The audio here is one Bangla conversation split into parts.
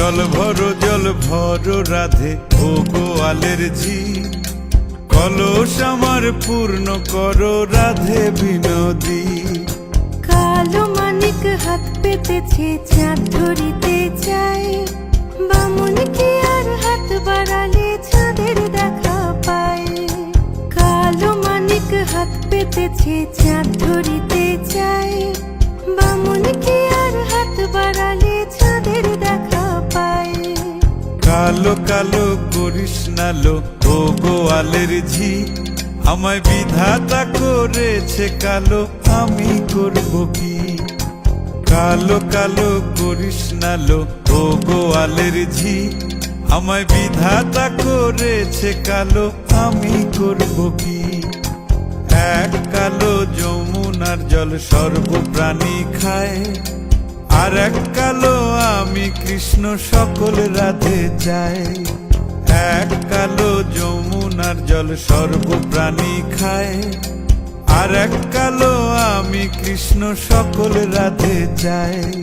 জল ভরো জল ভরো, রাধে ও গোয়ালের ঝি। কলস আমার পূর্ণ করো, রাধে বিনোদী। কালো মানিক হাত পেতেছে, চাঁদ ধরিতে চায়। বামুন কি আর হাত বাড়ালে, চাঁদের দেখা পায়। কালো মানিক হাত পেতেছে, চাঁদ ধরিতে চায়। বামুন কি আর হাত বাড়ালে কালো কালো করিস নালো ও গোয়ালের ঝি আমায় বিধাতা করেছে কালো, আমি করব কি? কালো কালো করিস নালো ও গোয়ালের ঝি আমায় বিধাতা করেছে কালো, আমি করব কি? এক কালো যমুনার জল সর্বপ্রাণী খায় আর এক কালো আমি কৃষ্ণ সকল রাধে চাই। এক কালো যমুনার জল সর্বপ্রাণী খায়। আর এক কালো আমি কৃষ্ণ সকল রাধে চাই।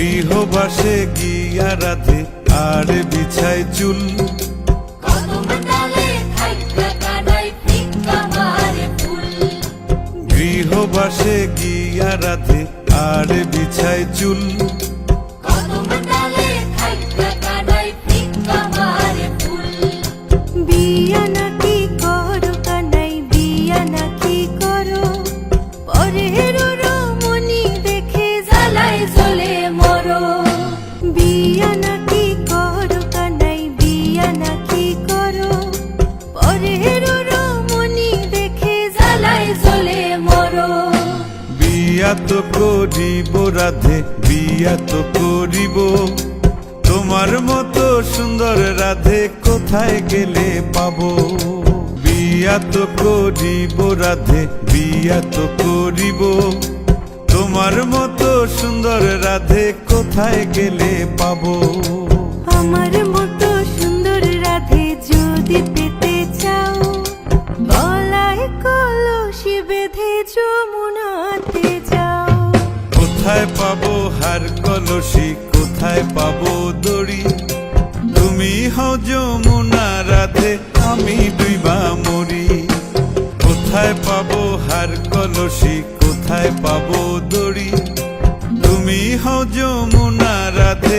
গৃহবাসে গিয়া রাতে আর বিছায় চুল। গৃহবাসে গিয়া রাধে আর বিছায় চুল। বিয়া করিব রাধে বিয়া তো করিব। তোমার মতো সুন্দর রাধে কোথায় গেলে পাবো? বিয়া তো করিব রাধে বিয়া তো করিব। তোমার মতো সুন্দর রাধে কোথায় গেলে পাবো? আমার কোথায় পাবো? হার কলসি কোথায় পাবো দড়ি? তুমি হও যমুনা রাধে, আমি ডুইবা মরি। কোথায় পাবো? হার কলসি কোথায় পাবো দড়ি? তুমি হও যমুনা রাধে